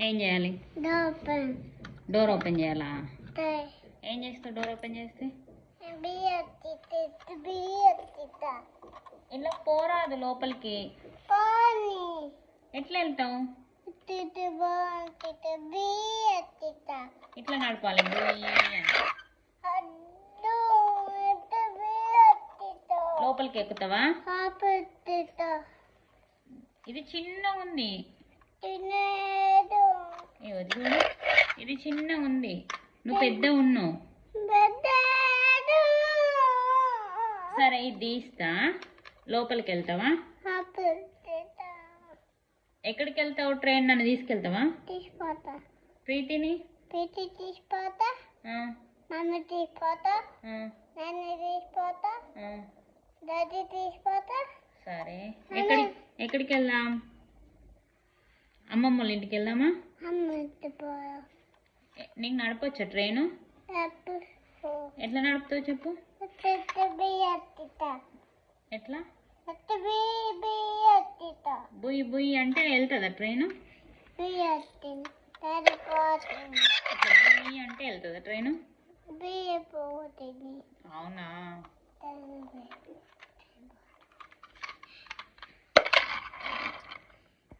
ఏం చేయాలి. Door open చేయాలా ఏం చేస్తావు డోర్ ఓపెన్ చేస్తే. ఇలా పోరాదు లోపలికి. ఎట్లా వెళ్తావు. ఇట్లా నడపాలి. లోపలికి ఎక్కుతావా. ఇది చిన్న ఉంది ఇది చిన్న ఉంది నువ్వు పెద్ద ఉన్నావు. సరే ఇది తీస్తా లోపలికి వెళ్తావా. ఎక్కడికి వెళ్తావు ట్రైన్ నన్ను తీసుకెళ్తావా Tispata. ప్రీతిని Mama tispata. ఆ, Nana tispata. ఆ. Daddy tispata. సరే ఎక్కడి ఎక్కడికి వెళ్దాం అమ్మమ్మ వాళ్ళ ఇంటికి వెళ్దామా? నీకు నడపొచ్చా ట్రైను. ఎట్లా నడుపుతావు చెప్పు. ఎట్లా. బుయ్యి బుయ్యి అంటే వెళ్తుందా ట్రైను?